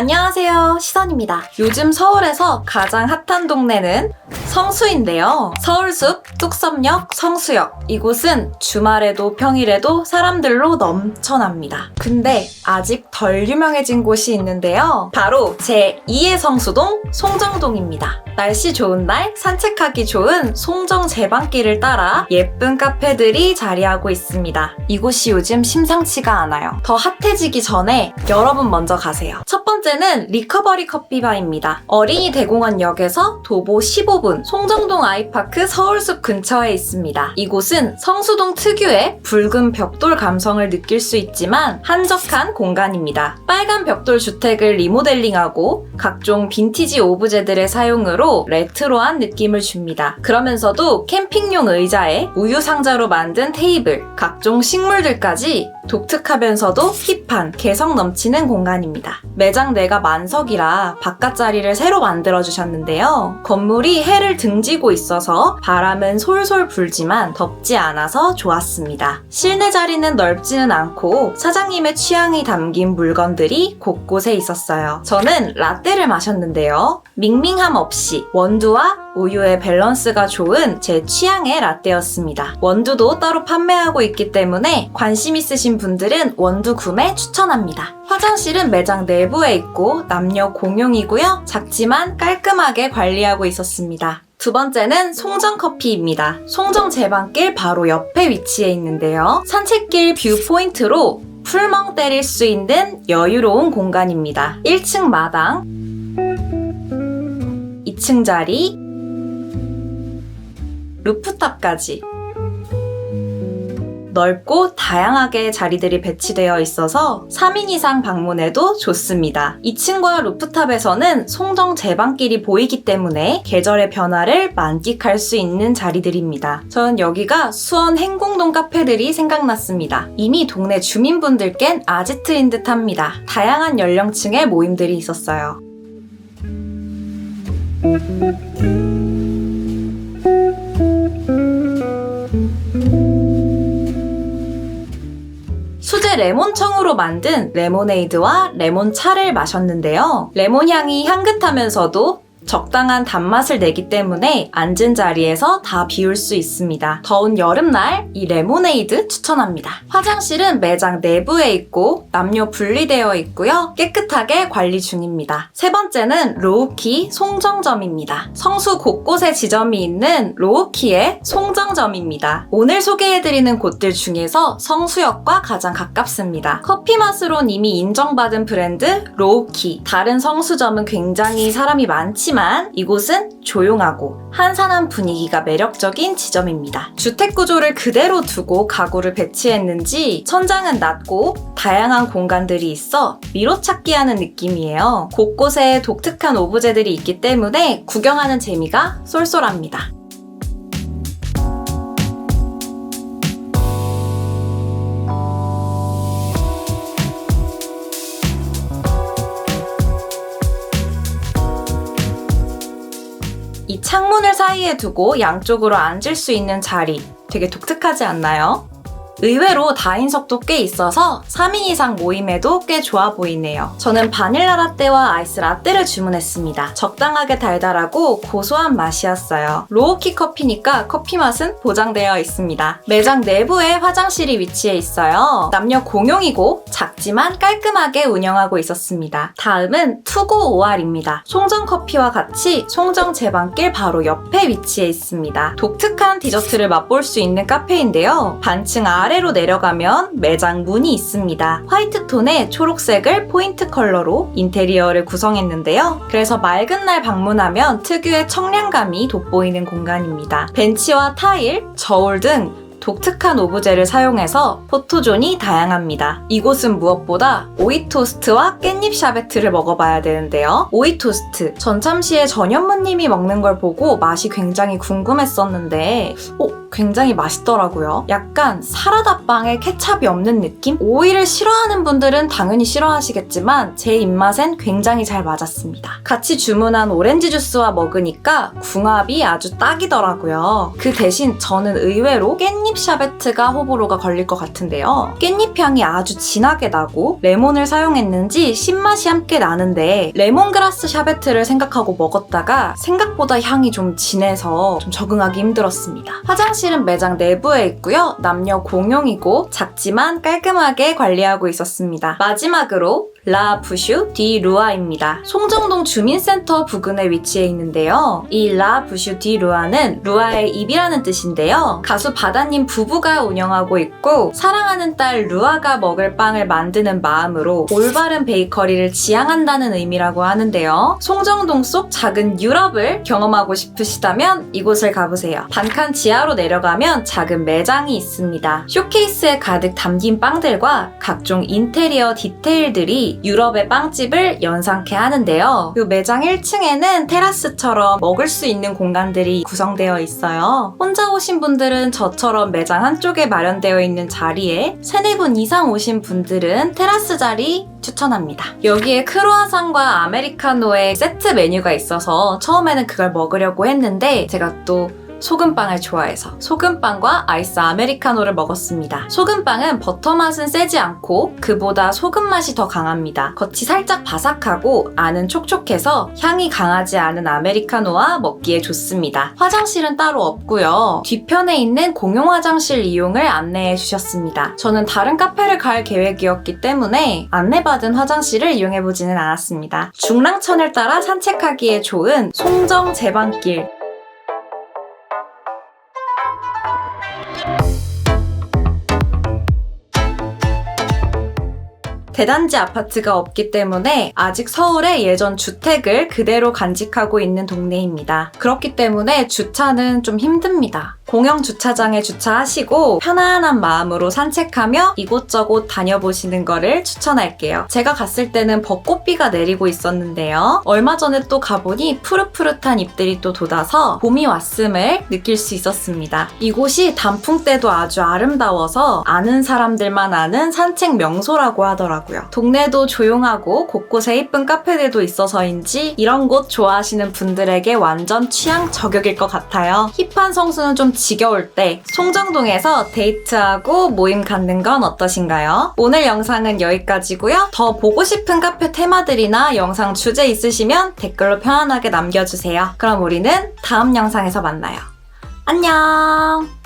안녕하세요. 시선입니다. 요즘 서울에서 가장 핫한 동네는 성수인데요. 서울숲, 뚝섬역, 성수역. 이곳은 주말에도 평일에도 사람들로 넘쳐납니다. 근데 아직 덜 유명해진 곳이 있는데요. 바로 제 2의 성수동 송정동입니다. 날씨 좋은 날 산책하기 좋은 송정 제방길을 따라 예쁜 카페들이 자리하고 있습니다. 이곳이 요즘 심상치가 않아요. 더 핫해지기 전에 여러분 먼저 가세요. 첫 번째는 리커버리 커피바입니다. 어린이 대공원역에서 도보 15분 송정동 아이파크 서울숲 근처에 있습니다. 이곳은 성수동 특유의 붉은 벽돌 감성을 느낄 수 있지만 한적한 공간입니다. 빨간 벽돌 주택을 리모델링하고 각종 빈티지 오브제들의 사용으로 레트로한 느낌을 줍니다. 그러면서도 캠핑용 의자에 우유 상자로 만든 테이블, 각종 식물들까지 독특하면서도 힙한 개성 넘치는 공간입니다. 매장 내가 만석이라 바깥 자리를 새로 만들어 주셨는데요. 건물이 해를 등지고 있어서 바람은 솔솔 불지만 덥지 않아서 좋았습니다. 실내 자리는 넓지는 않고 사장님의 취향이 담긴 물건들이 곳곳에 있었어요. 저는 라떼를 마셨는데요. 밍밍함 없이 원두와 우유의 밸런스가 좋은 제 취향의 라떼였습니다. 원두도 따로 판매하고 있기 때문에 관심 있으신 분들은 원두 구매 추천합니다. 화장실은 매장 내부에 있고 남녀 공용이고요. 작지만 깔끔하게 관리하고 있었습니다. 두 번째는 송정커피입니다. 송정 제방길 바로 옆에 위치해 있는데요. 산책길 뷰 포인트로 풀멍 때릴 수 있는 여유로운 공간입니다. 1층 마당, 2층 자리, 루프탑까지 넓고 다양하게 자리들이 배치되어 있어서 3인 이상 방문해도 좋습니다. 2층과 루프탑에서는 송정 제방길이 보이기 때문에 계절의 변화를 만끽할 수 있는 자리들입니다. 전 여기가 수원 행궁동 카페들이 생각났습니다. 이미 동네 주민분들껜 아지트인 듯 합니다. 다양한 연령층의 모임들이 있었어요. 수제 레몬청으로 만든 레모네이드와 레몬차를 마셨는데요. 레몬 향이 향긋하면서도 적당한 단맛을 내기 때문에 앉은 자리에서 다 비울 수 있습니다. 더운 여름날 이 레모네이드 추천합니다. 화장실은 매장 내부에 있고 남녀 분리되어 있고요. 깨끗하게 관리 중입니다. 세 번째는 로우키 송정점입니다. 성수 곳곳에 지점이 있는 로우키의 송정점입니다. 오늘 소개해드리는 곳들 중에서 성수역과 가장 가깝습니다. 커피 맛으론 이미 인정받은 브랜드 로우키. 다른 성수점은 굉장히 사람이 많지 만 이곳은 조용하고 한산한 분위기가 매력적인 지점입니다. 주택 구조를 그대로 두고 가구를 배치했는지 천장은 낮고 다양한 공간들이 있어 미로 찾기 하는 느낌이에요. 곳곳에 독특한 오브제들이 있기 때문에 구경하는 재미가 쏠쏠합니다. 이 창문을 사이에 두고 양쪽으로 앉을 수 있는 자리 되게 독특하지 않나요? 의외로 다인석도 꽤 있어서 3인 이상 모임에도 꽤 좋아 보이네요. 저는 바닐라 라떼와 아이스 라떼를 주문했습니다. 적당하게 달달하고 고소한 맛이었어요. 로우키 커피니까 커피 맛은 보장되어 있습니다. 매장 내부에 화장실이 위치해 있어요. 남녀 공용이고 작지만 깔끔하게 운영하고 있었습니다. 다음은 투고 오알입니다. 송정 커피와 같이 송정 제방길 바로 옆에 위치해 있습니다. 독특한 디저트를 맛볼 수 있는 카페인데요. 반층 아래 로 내려가면 매장 문이 있습니다. 화이트 톤의 초록색을 포인트 컬러로 인테리어를 구성했는데요. 그래서 맑은 날 방문하면 특유의 청량감이 돋보이는 공간입니다. 벤치와 타일, 저울 등 독특한 오브제를 사용해서 포토존이 다양합니다. 이곳은 무엇보다 오이 토스트와 깻잎 샤베트를 먹어봐야 되는데요. 오이 토스트. 전참시에 전현무님이 먹는 걸 보고 맛이 굉장히 궁금했었는데, 어, 굉장히 맛있더라고요. 약간 사라다 빵에 케찹이 없는 느낌? 오이를 싫어하는 분들은 당연히 싫어하시겠지만 제 입맛엔 굉장히 잘 맞았습니다. 같이 주문한 오렌지 주스와 먹으니까 궁합이 아주 딱이더라고요. 그 대신 저는 의외로 깻잎 깻잎 샤베트가 호불호가 걸릴 것 같은데요. 깻잎 향이 아주 진하게 나고 레몬을 사용했는지 신맛이 함께 나는데 레몬그라스 샤베트를 생각하고 먹었다가 생각보다 향이 좀 진해서 좀 적응하기 힘들었습니다. 화장실은 매장 내부에 있고요. 남녀 공용이고 작지만 깔끔하게 관리하고 있었습니다. 마지막으로 라 부슈 디 루아입니다. 송정동 주민센터 부근에 위치해 있는데요. 이 라 부슈 디 루아는 루아의 입이라는 뜻인데요. 가수 바다님 부부가 운영하고 있고 사랑하는 딸 루아가 먹을 빵을 만드는 마음으로 올바른 베이커리를 지향한다는 의미라고 하는데요. 송정동 속 작은 유럽을 경험하고 싶으시다면 이곳을 가보세요. 반칸 지하로 내려가면 작은 매장이 있습니다. 쇼케이스에 가득 담긴 빵들과 각종 인테리어 디테일들이 유럽의 빵집을 연상케 하는데요. 이 매장 1층에는 테라스처럼 먹을 수 있는 공간들이 구성되어 있어요. 혼자 오신 분들은 저처럼 매장 한쪽에 마련되어 있는 자리에 3, 4분 이상 오신 분들은 테라스 자리 추천합니다. 여기에 크로아상과 아메리카노의 세트 메뉴가 있어서 처음에는 그걸 먹으려고 했는데 제가 또 소금빵을 좋아해서 소금빵과 아이스 아메리카노를 먹었습니다. 소금빵은 버터 맛은 세지 않고 그보다 소금 맛이 더 강합니다. 겉이 살짝 바삭하고 안은 촉촉해서 향이 강하지 않은 아메리카노와 먹기에 좋습니다. 화장실은 따로 없고요. 뒤편에 있는 공용 화장실 이용을 안내해 주셨습니다. 저는 다른 카페를 갈 계획이었기 때문에 안내받은 화장실을 이용해 보지는 않았습니다. 중랑천을 따라 산책하기에 좋은 송정 제방길 대단지 아파트가 없기 때문에 아직 서울의 예전 주택을 그대로 간직하고 있는 동네입니다. 그렇기 때문에 주차는 좀 힘듭니다. 공영 주차장에 주차하시고 편안한 마음으로 산책하며 이곳저곳 다녀보시는 거를 추천할게요. 제가 갔을 때는 벚꽃비가 내리고 있었는데요. 얼마 전에 또 가보니 푸릇푸릇한 잎들이 또 돋아서 봄이 왔음을 느낄 수 있었습니다. 이곳이 단풍 때도 아주 아름다워서 아는 사람들만 아는 산책 명소라고 하더라고요. 동네도 조용하고 곳곳에 이쁜 카페들도 있어서인지 이런 곳 좋아하시는 분들에게 완전 취향 저격일 것 같아요. 힙한 성수는 좀 지겨울 때 송정동에서 데이트하고 모임 갖는 건 어떠신가요? 오늘 영상은 여기까지고요. 더 보고 싶은 카페 테마들이나 영상 주제 있으시면 댓글로 편안하게 남겨주세요. 그럼 우리는 다음 영상에서 만나요. 안녕!